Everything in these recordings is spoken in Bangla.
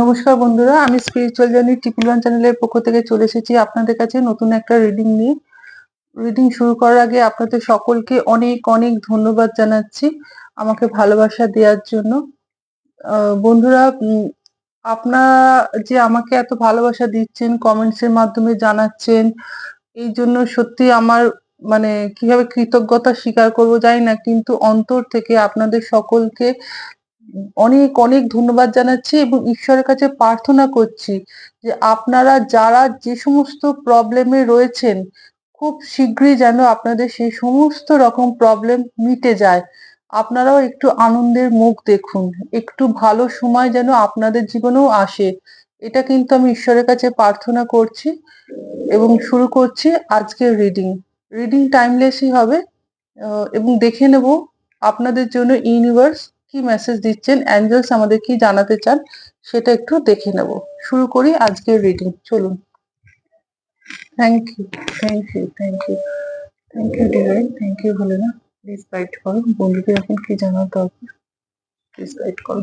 নমস্কার বন্ধুরা, আমি স্পিরিচুয়াল জার্নি টিপুল ওয়ান চ্যানেলের পক্ষ থেকে চলে এসেছি আপনাদের কাছে নতুন একটা রিডিং নিয়ে। রিডিং শুরু করার আগে আপনাদের সকলকে অনেক অনেক ধন্যবাদ জানাচ্ছি আমাকে ভালোবাসা দেওয়ার জন্য। বন্ধুরা আপনারা যে আমাকে এত ভালোবাসা দিচ্ছেন কমেন্টস এর মাধ্যমে জানাচ্ছেন, এই জন্য সত্যি আমার মানে কীভাবে কৃতজ্ঞতা স্বীকার করব জানি না, কিন্তু অন্তর থেকে আপনাদের সকলকে অনেক অনেক ধন্যবাদ জানাচ্ছি এবং ঈশ্বরের কাছে প্রার্থনা করছি যে আপনারা যারা যে সমস্ত প্রবলেমে রয়েছেন, খুব শীঘ্রই যেন আপনাদের সেই সমস্ত রকম প্রবলেম মিটে যায়। আপনারাও একটু আনন্দের মুখ দেখুন, একটু ভালো সময় যেন আপনাদের জীবনেও আসে। এটা কিন্তু আমি ঈশ্বরের কাছে প্রার্থনা করছি এবং শুরু করছি আজকের রিডিং রিডিং টাইমলেসই হবে এবং দেখে নেব আপনাদের জন্য ইউনিভার্স কি মেসেজ দিচ্ছেন? অ্যাঞ্জেলস আমাদের কি জানাতে চান সেটা একটু দেখে নেব। শুরু করি আজকের রিডিং চলুন। Thank you thank you thank you thank you divine thank you বলে না প্লিজ গাইড করো। বন্ধুদের এখন কি জানার দরকার? প্লিজ গাইড করো।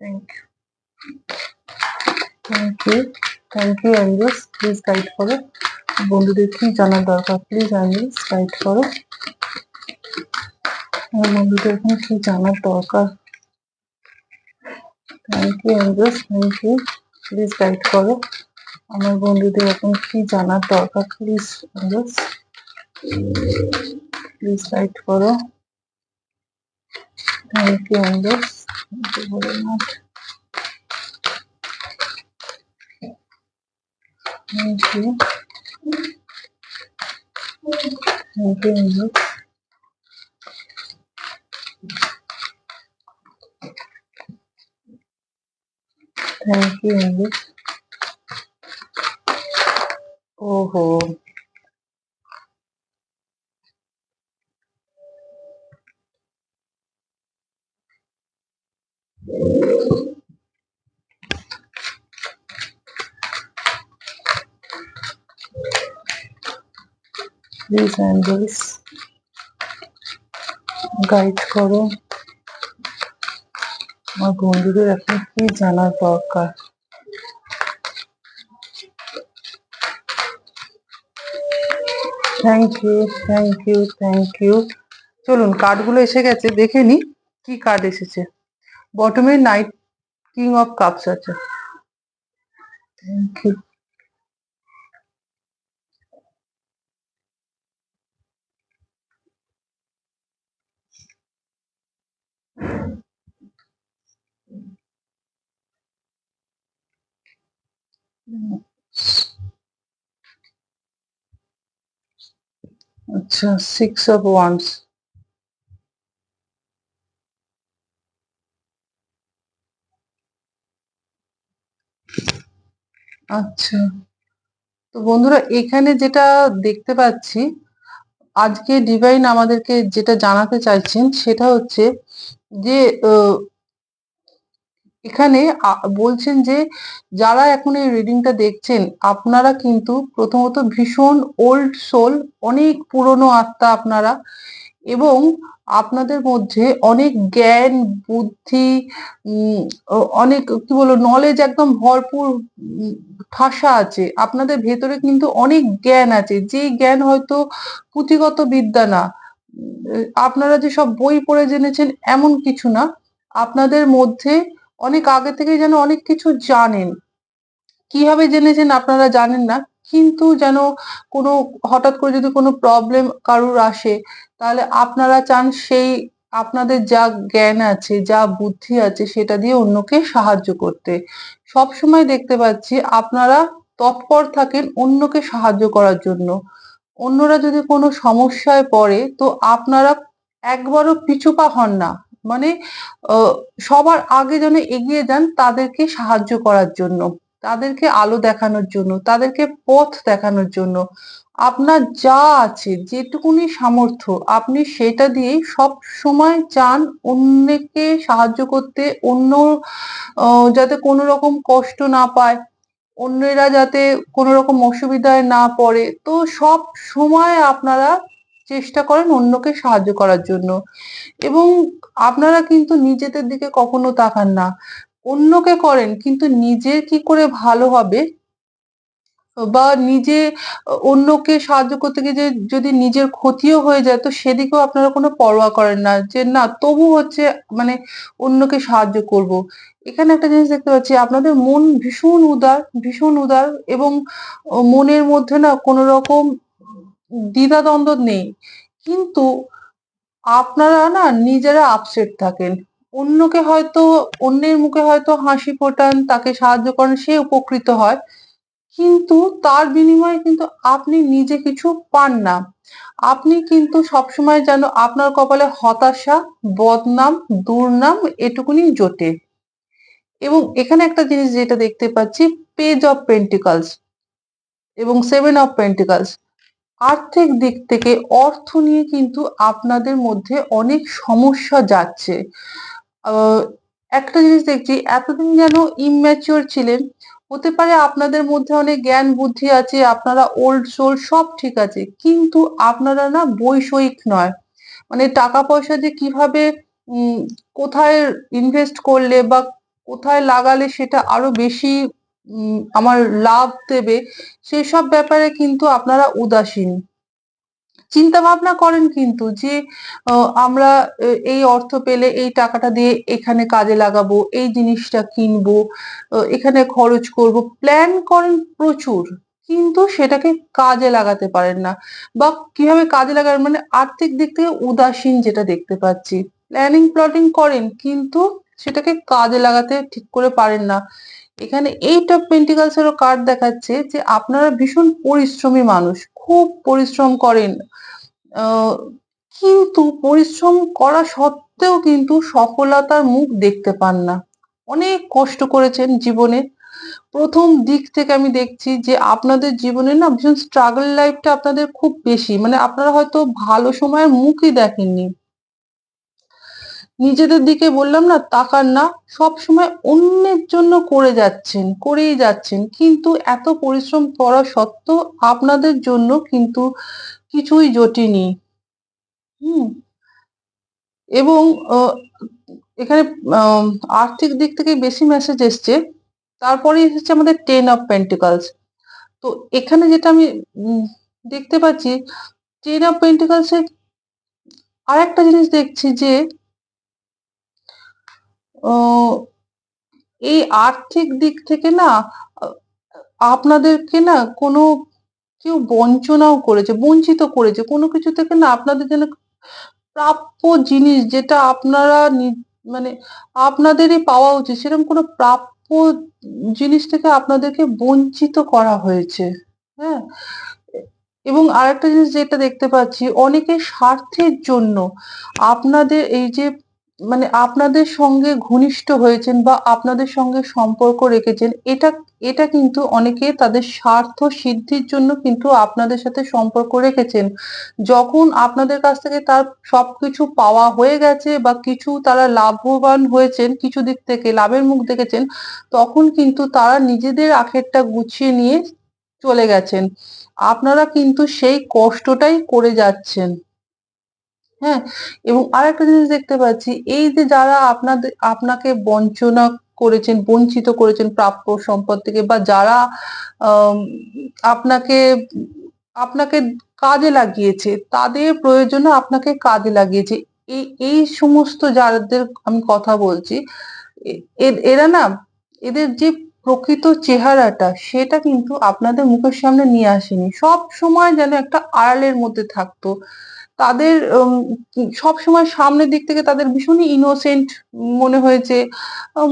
Thank you thank you thank you angels please guide করো। বন্ধুদের কি জানার দরকার? প্লিজ অ্যাঞ্জেলস গাইড করো। আমার বন্ধুদের এখন কি জানার দরকার। Thank you angels thank you please guide করো। আমার বন্ধুদের এখন কি জানার দরকার প্লিজ অ্যাঞ্জেলস প্লিজ গাইড করো। Thank you angels thank you thank you you angels thank you angels ওহো প্লিজ অ্যাঞ্জেলস গাইড করো আমার বন্ধুদের এখন কি জানার দরকার? Thank you thank you thank you চলুন কার্ডগুলো এসে গেছে, দেখে নি কি কার্ড এসেছে। বটমে নাইট কিং অফ কাপস আছে। থ্যাংক ইউ আচ্ছা সিক্স অফ ওয়ান্স আচ্ছা তো বন্ধুরা এখানে যেটা দেখতে পাচ্ছি, আজকে ডিভাইন আমাদেরকে যেটা জানাতে চাইছেন সেটা হচ্ছে যে এখানে বলছেন যে, যারা এখন এই রিডিংটা দেখছেন, আপনারা কিন্তু প্রথমত ভীষণ ওল্ড সোল অনেক পুরনো আত্মা আপনারা, এবং আপনাদের মধ্যে অনেক জ্ঞান, বুদ্ধি অনেক, কি বলব নলেজ একদম ভরপুর ঠাসা আছে। আপনাদের ভেতরে কিন্তু অনেক জ্ঞান আছে। যে জ্ঞান হয়তো পুঁথিগত বিদ্যা না আপনারা যে সব বই পড়ে জেনেছেন, এমন কিছু না। আপনাদের মধ্যে অনেক আগে থেকে যেন অনেক কিছু জানেন। কীভাবে জেনেছেন আপনারা জানেন না, কিন্তু যেন কোনো, হঠাৎ করে যদি কোনো প্রবলেম কারুর আসে, তাহলে আপনারা চান সেই আপনাদের যা জ্ঞান আছে, যা বুদ্ধি আছে, সেটা দিয়ে অন্যকে সাহায্য করতে। সব সময় দেখতে পাচ্ছি আপনারা তৎপর থাকেন অন্যকে সাহায্য করার জন্য। অন্যরা যদি কোনো সমস্যায় পড়ে, তো আপনারা একবারও পিছুপা হন না। মানে সবার আগে যেন এগিয়ে যান তাদেরকে সাহায্য করার জন্য, তাদেরকে আলো দেখানোর জন্য, তাদেরকে পথ দেখানোর জন্য। আপনার যা আছে, যেটুকুনি সামর্থ্য, আপনি সেটা দিয়েই সব সময় চান অন্যকে সাহায্য করতে, অন্য যাতে কোনো রকম কষ্ট না পায়, অন্যেরা যাতে কোনো রকম অসুবিধায় না পড়ে। তো সব সময় আপনারা চেষ্টা করেন অন্যকে সাহায্য করার জন্য। এবং আপনারা কিন্তু নিজেদের দিকে কখনো তাকান না। অন্যকে করেন, কিন্তু নিজে কি করে ভালো হবে? বা নিজে অন্যকে সাহায্য করতে গিয়ে যদি নিজের ক্ষতিও হয়ে যায়, তো সেদিকেও আপনারা কোনো পরোয়া করেন না যে, না, তবু হচ্ছে মানে অন্যকে সাহায্য করব। এখানে একটা জিনিস দেখতে পাচ্ছি, আপনাদের মন ভীষণ উদার ভীষণ উদার এবং মনের মধ্যে না কোনো রকম দ্বিধাদ্বন্দ্ব নেই। কিন্তু আপনারা না নিজেরা আপসেট থাকেন। অন্যকে হয়তো, অন্যের মুখে হয়তো হাসি ফোটান, তাকে সাহায্য করেন, সে উপকৃত হয়। কিন্তু তার বিনিময়ে কিন্তু আপনি নিজে কিছু পান না। আপনি কিন্তু সবসময় যেন আপনার কপালে হতাশা, বদনাম, দুর্নাম এটুকুনি জোটে। এবং এখানে একটা জিনিস যেটা দেখতে পাচ্ছি পেজ অফ পেন্টিকালস এবং সেভেন অফ পেন্টিকালস আর্থিক দিক থেকে অর্থ নিয়ে কিন্তু আপনাদের মধ্যে অনেক সমস্যা যাচ্ছে। একটা জিনিস দেখছি, এতদিন যেন ইম্যাচিওর ছিলেন, হতে পারে আপনাদের মধ্যে অনেক জ্ঞান বুদ্ধি আছে, আপনারা ওল্ড সোল সব ঠিক আছে, কিন্তু আপনারা না বৈষয়িক নয়। মানে টাকা পয়সা যে কীভাবে কোথায় ইনভেস্ট করলে বা কোথায় লাগালে সেটা আরও বেশি আমার লাভ দেবে, সেসব ব্যাপারে কিন্তু আপনারা উদাসীন। চিন্তা ভাবনা করেন কিন্তু যে আমরা এই অর্থ পেলে এই টাকাটা দিয়ে এখানে কাজে লাগাবো, এই জিনিসটা কিনবো এখানে খরচ করব। প্ল্যান করেন প্রচুর, কিন্তু সেটাকে কাজে লাগাতে পারেন না। বা কীভাবে কাজে লাগাবেন মানে আর্থিক দিক থেকে উদাসীন যেটা দেখতে পাচ্ছি। প্ল্যানিং প্লটিং করেন, কিন্তু সেটাকে কাজে লাগাতে ঠিক করে পারেন না। এখানে এইট অফ পেন্টিকালসেরও কার্ড দেখাচ্ছে যে আপনারা ভীষণ পরিশ্রমী মানুষ, খুব পরিশ্রম করেন। কিন্তু পরিশ্রম করা সত্ত্বেও কিন্তু সফলতার মুখ দেখতে পান না। অনেক কষ্ট করেছেন জীবনে। প্রথম দিক থেকে আমি দেখছি যে আপনাদের জীবনে না ভীষণ স্ট্রাগল লাইফটা আপনাদের খুব বেশি। মানে আপনারা হয়তো ভালো সময়ের মুখই দেখেননি। নিজেদের দিকে বললাম না, তাকান না, সব সময় অন্যের জন্য করে যাচ্ছেন, করেই যাচ্ছেন। কিন্তু এত পরিশ্রম করা সত্ত্বেও আপনাদের জন্য কিন্তু কিছুই জটিনি। হুম। এবং এখানে আর্থিক দিক থেকে বেশি মেসেজ এসছে। তারপরে এসেছে আমাদের টেন অফ পেন্টিকালস তো এখানে যেটা আমি দেখতে পাচ্ছি টেন অফ পেন্টিকালসের আর একটা জিনিস দেখছি যে এই আর্থিক দিক থেকে না, আপনাদেরকে না কোনো কেউ বঞ্চনাও করেছে, বঞ্চিত করেছে। কোনো কিছু থেকে না আপনাদের যেন প্রাপ্য জিনিস যেটা আপনারা মানে আপনাদেরই পাওয়া উচিত, সেরকম কোনো প্রাপ্য জিনিস থেকে আপনাদেরকে বঞ্চিত করা হয়েছে। হ্যাঁ? এবং আরেকটা জিনিস যেটা দেখতে পাচ্ছি, অনেকের স্বার্থের জন্য আপনাদের এই যে মানে আপনাদের সঙ্গে ঘনিষ্ঠ হয়েছেন বা আপনাদের সঙ্গে সম্পর্ক রেখেছেন, এটা এটা কিন্তু অনেকে তাদের স্বার্থ সিদ্ধির জন্য কিন্তু আপনাদের সাথে সম্পর্ক রেখেছেন। যখন আপনাদের কাছ থেকে তার সবকিছু পাওয়া হয়ে গেছে বা কিছু তারা লাভবান হয়েছেন, কিছু দিক থেকে লাভের মুখ দেখেছেন, তখন কিন্তু তারা নিজেদের আখেরটা গুছিয়ে নিয়ে চলে গেছেন। আপনারা কিন্তু সেই কষ্টটাই করে যাচ্ছেন। হ্যাঁ এবং আরেকটা জিনিস দেখতে পাচ্ছি, এই যে যারা আপনাদের, আপনাকে বঞ্চনা করেছেন, বঞ্চিত করেছেন প্রাপ্য সম্পদ থেকে বা যারা আপনাকে আপনাকে কাজে লাগিয়েছে, তাদের প্রয়োজনে আপনাকে কাজে লাগিয়েছে। এই এই সমস্ত যাদের আমি কথা বলছি এরা না, এদের যে প্রকৃত চেহারাটা সেটা কিন্তু আপনাদের মুখের সামনে নিয়ে আসেনি। সব সময় যেন একটা আড়ালের মধ্যে থাকতো। তাদের সব সময় সামনের দিক থেকে তাদের ভীষণই ইনোসেন্ট মনে হয়েছে।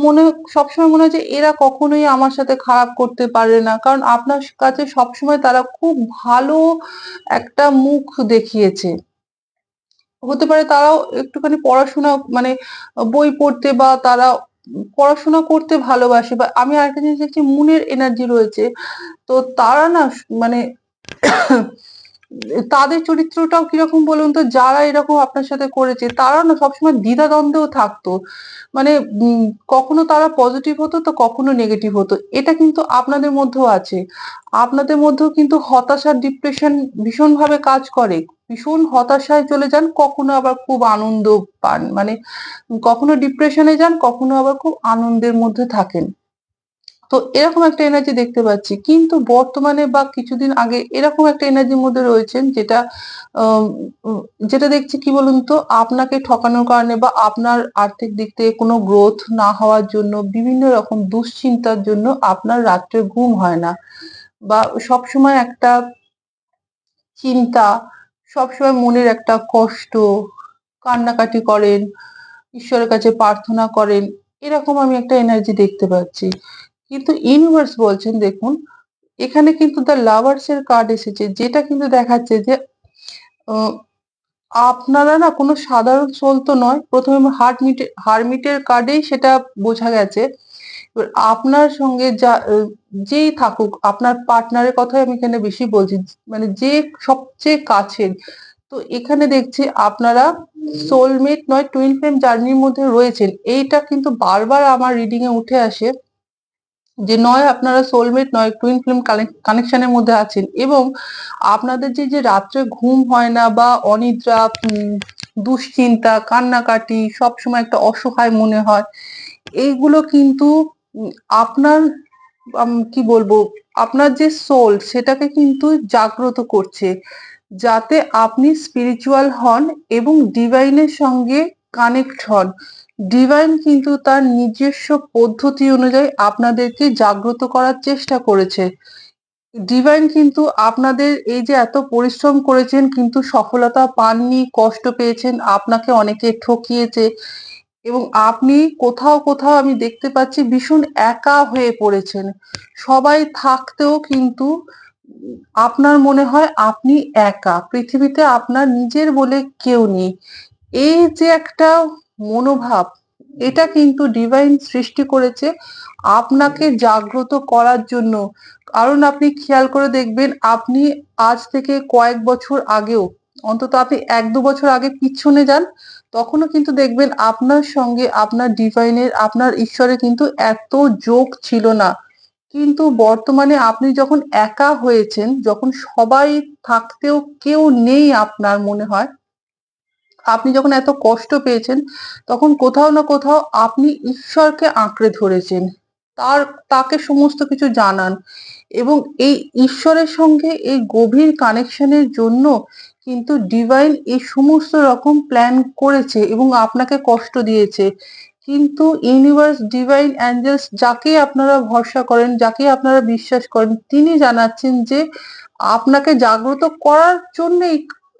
মনে সবসময় মনে হয়েছে এরা কখনোই আমার সাথে খারাপ করতে পারে না। কারণ আপনার কাছে সবসময় তারা খুব ভালো একটা মুখ দেখিয়েছে। হতে পারে তারাও একটুখানি পড়াশোনা মানে বই পড়তে বা তারা পড়াশোনা করতে ভালোবাসে বা আমি আরেকটা জিনিস দেখছি, মুনের এনার্জি রয়েছে। তো তারা না মানে তাদের চরিত্রটাও কীরকম বলুন তো? যারা এরকম আপনার সাথে করেছে তারা না সবসময় দ্বিধাদ্বন্দ্বেও থাকতো। মানে কখনো তারা পজিটিভ হতো তো কখনো নেগেটিভ হতো। এটা কিন্তু আপনাদের মধ্যেও আছে। আপনাদের মধ্যেও কিন্তু হতাশা ডিপ্রেশন ভীষণভাবে কাজ করে। ভীষণ হতাশায় চলে যান, কখনো আবার খুব আনন্দ পান। মানে কখনো ডিপ্রেশনে যান, কখনো আবার খুব আনন্দের মধ্যে থাকেন। তো এরকম একটা এনার্জি দেখতে পাচ্ছি। কিন্তু বর্তমানে বা কিছুদিন আগে এরকম একটা এনার্জির মধ্যে রয়েছেন যেটা যেটা দেখছি কি বলুন তো, আপনাকে ঠকানোর কারণে বা আপনার আর্থিক দিক থেকে কোনো গ্রোথ না হওয়ার জন্য, বিভিন্ন রকম দুশ্চিন্তার জন্য আপনার রাত্রে ঘুম হয় না। বা সবসময় একটা চিন্তা, সবসময় মনের একটা কষ্ট, কান্নাকাটি করেন, ঈশ্বরের কাছে প্রার্থনা করেন, এরকম আমি একটা এনার্জি দেখতে পাচ্ছি। কিন্তু ইউনিভার্স বলছেন, দেখুন, এখানে কিন্তু দ্য লাভার্স এর কার্ড এসেছে, যেটা কিন্তু দেখাচ্ছে যে আপনারা না কোনো সাধারণ সোল তো নয়, প্রথমে হার্টমিটে হারমিটের কার্ডেই সেটা বোঝা গেছে। এবার আপনার সঙ্গে যা যেই থাকুক, আপনার পার্টনারের কথাই আমি এখানে বেশি বলছি মানে যে সবচেয়ে কাছের, তো এখানে দেখছি আপনারা সোলমেট নয় টুইন ফ্লেম জার্নির মধ্যে রয়েছেন। এইটা কিন্তু বারবার আমার রিডিং এ উঠে আসে। যে নয় আপনারা সোলমেট নয় টুইন ফ্লেম কানেকশনের মধ্যে আছেন এবং আপনাদের যে যে রাত্রে ঘুম হয় না বা অনিদ্রা দুশ্চিন্তা, কান্নাকাটি, সবসময় একটা অসহায় মনে হয়, এইগুলো কিন্তু আপনার কি বলব, আপনার যে সোল সেটাকে কিন্তু জাগ্রত করছে, যাতে আপনি স্পিরিচুয়াল হন এবং ডিভাইনের সঙ্গে কানেক্ট হন। ডিভাইন কিন্তু তার নিজস্ব পদ্ধতি অনুযায়ী আপনাদেরকে জাগ্রত করার চেষ্টা করেছে। ডিভাইন কিন্তু আপনাদের এই যে এত পরিশ্রম করেছেন কিন্তু সফলতা পাননি, কষ্ট পেয়েছেন, আপনাকে অনেকে ঠকিয়েছে এবং আপনি কোথাও কোথাও আমি দেখতে পাচ্ছি ভীষণ একা হয়ে পড়েছেন। সবাই থাকতেও কিন্তু আপনার মনে হয় আপনি একা, পৃথিবীতে আপনার নিজের বলে কেউ নেই। এই যে একটা মনোভাব, এটা কিন্তু ডিভাইন সৃষ্টি করেছে আপনাকে জাগ্রত করার জন্য। কারণ আপনি খেয়াল করে দেখবেন, আপনি আজ থেকে কয়েক বছর আগেও, অন্তত আপনি এক দু বছর আগে পিছনে যান, তখনও কিন্তু দেখবেন আপনার সঙ্গে আপনার ডিভাইনের আপনার ঈশ্বরের কিন্তু এত যোগ ছিল না। কিন্তু বর্তমানে আপনি যখন একা হয়েছেন, যখন সবাই থাকতেও কেউ নেই আপনার মনে হয় আপনি যখন এত কষ্ট পেয়েছেন, তখন কোথাও না কোথাও আপনি ঈশ্বরকে আঁকড়ে ধরেছেন। তার, তাকে সমস্ত কিছু জানান এবং এই ঈশ্বরের সঙ্গে এই গভীর কানেকশনের জন্য কিন্তু ডিভাইন এই সমস্ত রকম প্ল্যান করেছে এবং আপনাকে কষ্ট দিয়েছে। কিন্তু ইউনিভার্স ডিভাইন অ্যাঞ্জেলস যাকে আপনারা ভরসা করেন যাকে আপনারা বিশ্বাস করেন, তিনি জানাচ্ছেন যে আপনাকে জাগ্রত করার জন্য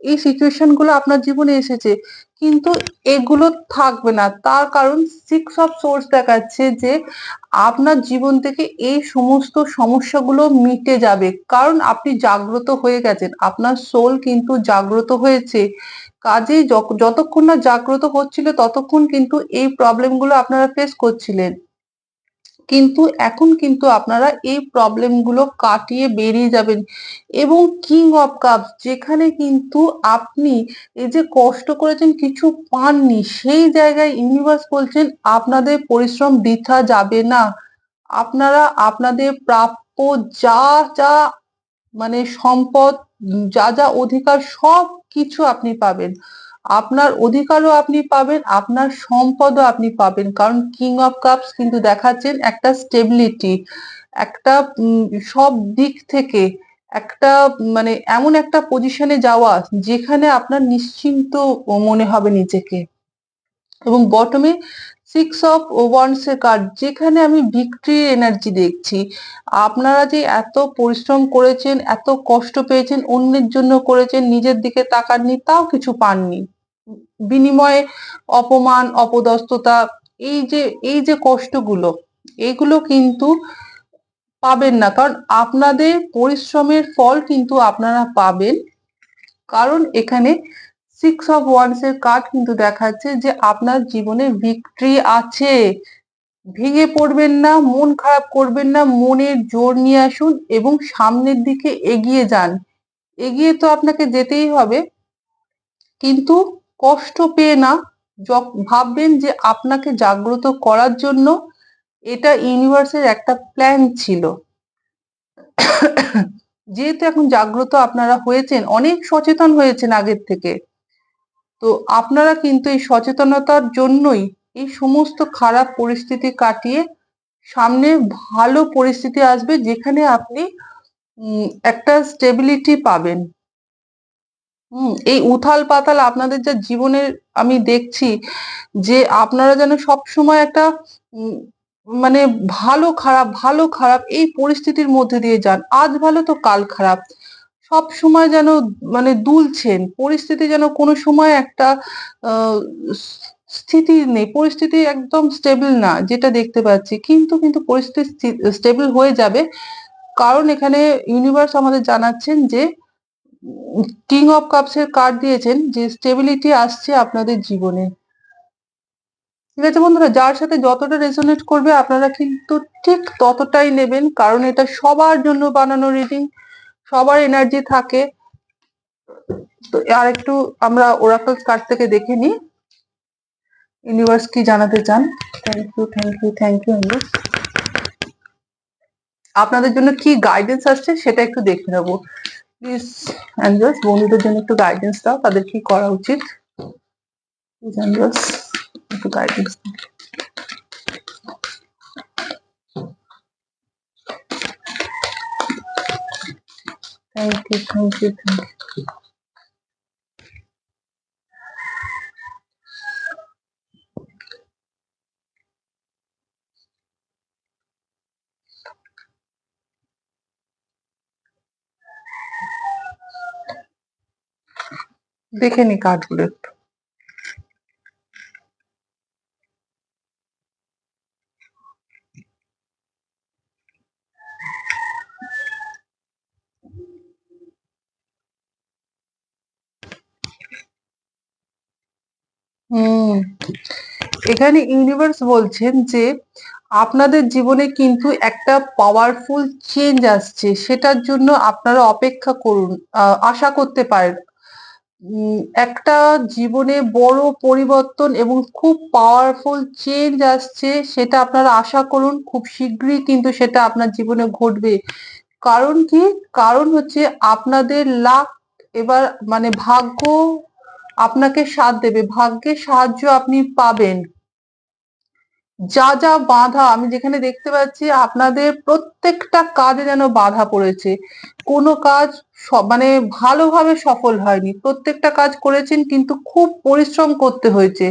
এই সিচুয়েশনগুলো আপনার জীবনে এসেছে। কিন্তু এগুলো থাকবে না। তার কারণ সিক্স অফ সোর্স দেখাচ্ছে যে আপনার জীবন থেকে এই সমস্ত সমস্যাগুলো মিটে যাবে। কারণ আপনি জাগ্রত হয়ে গেছেন। আপনার সোল কিন্তু জাগ্রত হয়েছে। যক- যতক্ষণ না জাগ্রত হচ্ছিল, ততক্ষণ কিন্তু এই প্রবলেমগুলো আপনারা ফেস করছিলেন। কিন্তু এখন কিন্তু আপনারা এই প্রবলেমগুলো কাটিয়ে বেরিয়ে যাবেন। এবং কিং অফ কাপস যেখানে কিন্তু আপনি এই যে কষ্ট করেছেন, কিছু পাননি, সেই জায়গায় ইউনিভার্স বলছেন, আপনাদের পরিশ্রম বৃথা যাবে না। আপনারা আপনাদের প্রাপ্য যা যা মানে সম্পদ, যা যা অধিকার সব কিছু আপনি পাবেন। আপনার অধিকারও আপনি পাবেন, আপনার সম্পদও আপনি পাবেন। কারণ কিং অফ কাপস কিন্তু দেখাচ্ছেন একটা স্টেবিলিটি একটা সব দিক থেকে একটা মানে এমন একটা পজিশনে যাওয়া যেখানে আপনার নিশ্চিন্ত মনে হবে নিজেকে। এবং বটমে সিক্স অফ ওয়ান্স এর কার্ড যেখানে আমি ভিক্টরি এনার্জি দেখছি। আপনারা যে এত পরিশ্রম করেছেন, এত কষ্ট পেয়েছেন, অন্যের জন্য করেছেন, নিজের দিকে তাকাননি, তাও কিছু পাননি। বিনিময়ে অপমান, অপদস্থতা, এই যে এই যে কষ্টগুলো, এগুলো কিন্তু পাবেন না। কারণ আপনাদের পরিশ্রমের ফল কিন্তু আপনারা পাবেন। কারণ এখানে সিক্স অফ ওয়ান্স এর কার্ড কিন্তু দেখাচ্ছে যে আপনার জীবনে ভিক্টরি আছে। ভেঙে পড়বেন না, মন খারাপ করবেন না, মনের জোর নিয়ে আসুন এবং সামনের দিকে এগিয়ে যান। এগিয়ে তো আপনাকে যেতেই হবে, কিন্তু কষ্ট পেয়ে না। ভাববেন যে আপনাকে জাগ্রত করার জন্য এটা ইউনিভার্সের একটা প্ল্যান ছিল। যেহেতু এখন জাগ্রত আপনারা হয়েছেন, অনেক সচেতন হয়েছেন আগের থেকে। তো আপনারা কিন্তু এই সচেতনতার জন্যই এই সমস্ত খারাপ পরিস্থিতি কাটিয়ে সামনে ভালো পরিস্থিতি আসবে যেখানে আপনি একটা স্টেবিলিটি পাবেন। হুম, এই উথাল পাতাল আপনাদের যা জীবনের আমি দেখছি যে আপনারা যেন সব সময় একটা মানে ভালো খারাপ ভালো খারাপ এই পরিস্থিতির মধ্যে দিয়ে যান। আজ ভালো তো কাল খারাপ। সব সময় যেন মানে দুলছেন, পরিস্থিতি যেন কোনো সময় একটা স্থিতি নেই, পরিস্থিতি একদম স্টেবল না, যেটা দেখতে পাচ্ছি। কিন্তু কিন্তু পরিস্থিতি স্টেবল হয়ে যাবে। কারণ এখানে ইউনিভার্স আমাদের জানাচ্ছেন যে কিং অফ কাপস এর কার্ড দিয়েছেন যে স্টেবিলিটি আসছে আপনাদের জীবনে। ঠিক আছে বন্ধুরা, যার সাথে যতটা রেজোনেট করবে, আপনারা কিন্তু ঠিক ততটাই নেবেন। কারণ এটা সবার জন্য বানানো রিডিং সবার এনার্জি থাকে। তো আর একটু আমরা ওরাকল কার্ড থেকে দেখে নিই। ইউনিভার্স কি জানাতে চান? Thank you thank you thank you আপনাদের জন্য কি গাইডেন্স আসছে সেটা একটু দেখে নেব। প্লিজ অ্যাঞ্জেলস বন্ধুদের জন্য একটু গাইডেন্স দাও, তাদের কি করা উচিত? প্লিজ অ্যাঞ্জেলস একটু guidance thank you thank you thank you দেখে নি কার্ডগুলো একটু হুম। এখানে ইউনিভার্স বলছেন যে, আপনাদের জীবনে কিন্তু একটা পাওয়ারফুল চেঞ্জ আসছে, সেটার জন্য আপনারা অপেক্ষা করুন আশা করতে পারেন। একটা জীবনে বড় পরিবর্তন এবং খুব পাওয়ারফুল চেঞ্জ আসছে, সেটা আপনারা আশা করুন, খুব শীঘ্রই কিন্তু সেটা আপনার জীবনে ঘটবে। কারণ কি? কারণ হচ্ছে আপনাদের লাক এবার মানে ভাগ্য আপনাকে সাথ দেবে, ভাগ্যের সাহায্য আপনি পাবেন। যা যা বাধা, আমি যেখানে দেখতে পাচ্ছি আপনাদের প্রত্যেকটা কাজে যেন বাধা পড়েছে। কোনো কাজ মানে ভালোভাবে সফল হয়নি। প্রত্যেকটা কাজ করেছেন কিন্তু খুব পরিশ্রম করতে হয়েছে।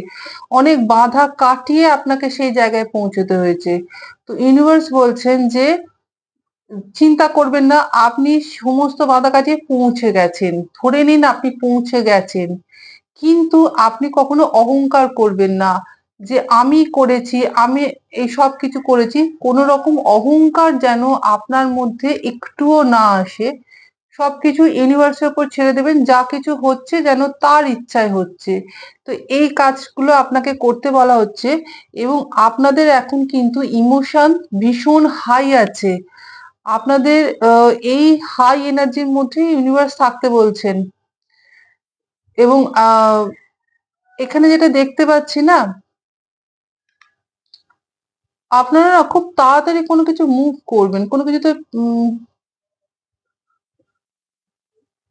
অনেক বাধা কাটিয়ে আপনাকে সেই জায়গায় পৌঁছতে হয়েছে। তো ইউনিভার্স বলছেন যে, চিন্তা করবেন না, আপনি সমস্ত বাধা কাটিয়ে পৌঁছে গেছেন। ধরে নিন আপনি পৌঁছে গেছেন। কিন্তু আপনি কখনো অহংকার করবেন না যে আমি করেছি, আমি এই সব কিছু করেছি। কোন রকম অহংকার যেন আপনার মধ্যে একটুও না আসে। সবকিছু ইউনিভার্সের উপর ছেড়ে দেবেন, যা কিছু হচ্ছে যেন তার ইচ্ছায় হচ্ছে। তো এই কাজগুলো আপনাকে করতে বলা হচ্ছে এবং আপনাদের এখন কিন্তু ইমোশন ভীষণ হাই আছে। আপনাদের এই হাই এনার্জির মধ্যে ইউনিভার্স থাকতে বলছেন। এবং এখানে যেটা দেখতে পাচ্ছি না, আপনারা খুব তাড়াতাড়ি কোনো কিছু মুভ করবেন। কোনো কিছুতে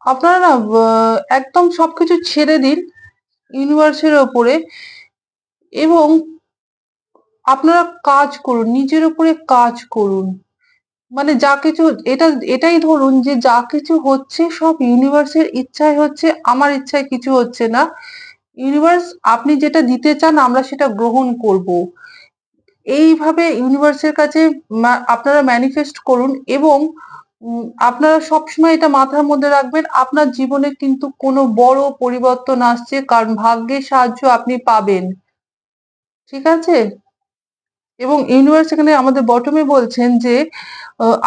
আপনারা না একদম সবকিছু ছেড়ে দিন ইউনিভার্সের ওপরে এবং আপনারা কাজ করুন, নিজের উপরে কাজ করুন। মানে যা কিছু, এটা, এটাই ধরুন যে যা কিছু হচ্ছে সব ইউনিভার্সের ইচ্ছায় হচ্ছে, আমার ইচ্ছায় কিছু হচ্ছে না। ইউনিভার্স আপনি যেটা দিতে চান, আমরা সেটা গ্রহণ করব। এইভাবে ইউনিভার্সের কাছে আপনারা ম্যানিফেস্ট করুন এবং আপনারা সবসময় এটা মাথার মধ্যে রাখবেন, আপনার জীবনে কিন্তু কোনো বড় পরিবর্তন আসছে, কারণ ভাগ্যের সাহায্য আপনি পাবেন। ঠিক আছে? এবং ইউনিভার্স এখানে আমাদের বটমে বলছেন যে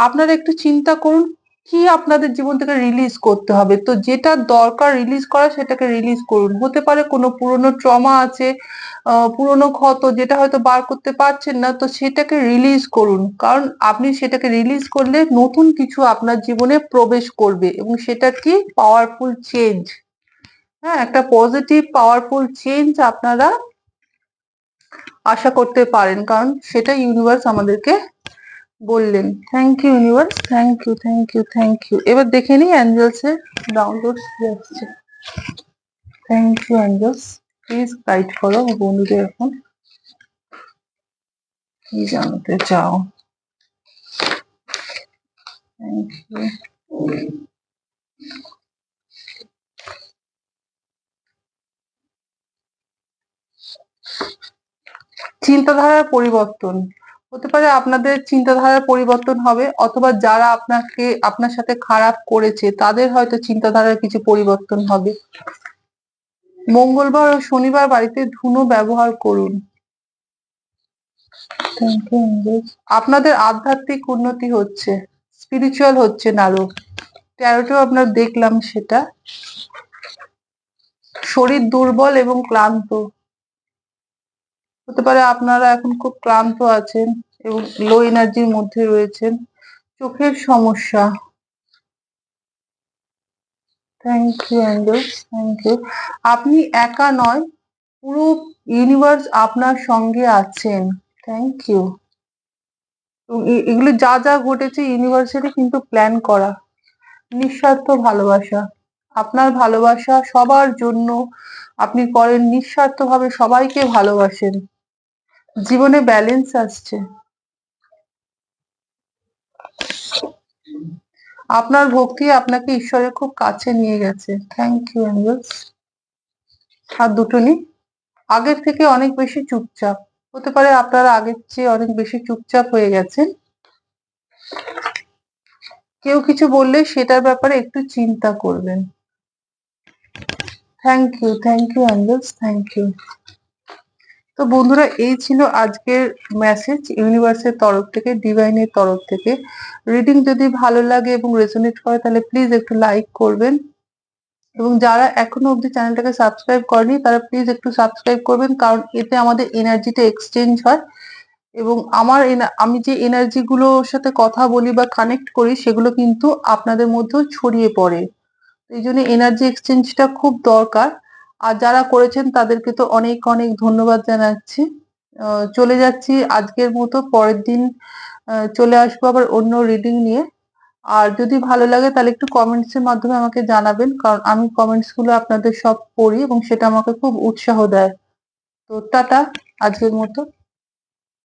আপনারা একটু চিন্তা করুন কি আপনাদের জীবন থেকে রিলিজ করতে হবে। তো যেটা দরকার রিলিজ করা সেটাকে রিলিজ করুন। হতে পারে কোনো পুরনো ট্রমা আছে পুরনো ক্ষত যেটা হয়তো বার করতে পারছেন না, তো সেটাকে রিলিজ করুন। কারণ আপনি সেটাকে রিলিজ করলে নতুন কিছু আপনার জীবনে প্রবেশ করবে এবং সেটা কি? পাওয়ারফুল চেঞ্জ হ্যাঁ একটা পজিটিভ পাওয়ারফুল চেঞ্জ আপনারা আশা করতে পারেন, কারণ সেটা ইউনিভার্স আমাদেরকে বললেন। Thank you universe thank you thank you thank you এবার দেখে নিই ডাউনলোড কি আসছে। Thank you angels please guide করো বন্ধুদের এখন। কি জানতে চাও? থ্যাংক ইউ চিন্তাধারার পরিবর্তন। হতে পারে আপনাদের চিন্তাধারার পরিবর্তন হবে অথবা যারা আপনাকে, আপনার সাথে খারাপ করেছে, তাদের হয়তো চিন্তাধারার কিছু পরিবর্তন হবে। মঙ্গলবার ও শনিবার বাড়িতে ধুনো ব্যবহার করুন। আপনাদের আধ্যাত্মিক উন্নতি হচ্ছে স্পিরিচুয়াল হচ্ছে আরও ট্যারোটেও আপনার দেখলাম সেটা। শরীর দুর্বল এবং ক্লান্ত। হতে পারে আপনারা এখন খুব ক্লান্ত আছেন এবং লো এনার্জির মধ্যে রয়েছেন। চোখের সমস্যা। Thank you angels thank you আপনি একা নয়, পুরো ইউনিভার্স আপনার সঙ্গে আছেন। থ্যাংক ইউ এগুলো যা যা ঘটেছে ইউনিভার্সেরই কিন্তু প্ল্যান করা। নিঃস্বার্থ ভালোবাসা। আপনার ভালোবাসা সবার জন্য আপনি করেন, নিঃস্বার্থভাবে সবাইকে ভালোবাসেন। জীবনে ব্যালেন্স আসছে। আপনার ভক্তি আপনাকে ঈশ্বরের খুব কাছে নিয়ে গেছে। থ্যাংক ইউ অ্যাঞ্জেলস আর দুটো নি আগের থেকে অনেক বেশি চুপচাপ। হতে পারে আপনারা আগের চেয়ে অনেক বেশি চুপচাপ হয়ে গেছেন। কেউ কিছু বললে সেটার ব্যাপারে একটু চিন্তা করবেন। Thank you thank you angels thank you তো বন্ধুরা, এই ছিল আজকের মেসেজ ইউনিভার্সের তরফ থেকে ডিভাইনের তরফ থেকে। রিডিং যদি ভালো লাগে এবং রেজোনেট করে, তাহলে প্লিজ একটু লাইক করবেন। এবং যারা এখনও অবধি চ্যানেলটাকে সাবস্ক্রাইব করেনি, তারা প্লিজ একটু সাবস্ক্রাইব করবেন, কারণ এতে আমাদের এনার্জিটা এক্সচেঞ্জ হয়। এবং আমার আমি যে এনার্জি গুলোর সাথে কথা বলি বা কানেক্ট করি, সেগুলো কিন্তু আপনাদের মধ্যেও ছড়িয়ে পড়ে। এই জন্য এনার্জি এক্সচেঞ্জটা খুব দরকার। আর যারা করেছেন তাদেরকে তো অনেক অনেক ধন্যবাদ জানাচ্ছি। চলে যাচ্ছি আজকের মতো, পরের দিন চলে আসব আবার অন্য রিডিং নিয়ে। আর যদি ভালো লাগে তাহলে একটু কমেন্টস এর মাধ্যমে আমাকে জানাবেন, কারণ আমি কমেন্টসগুলো আপনাদের সব পড়ি এবং সেটা আমাকে খুব উৎসাহ দেয়। তো টাটা, আজকের মতো।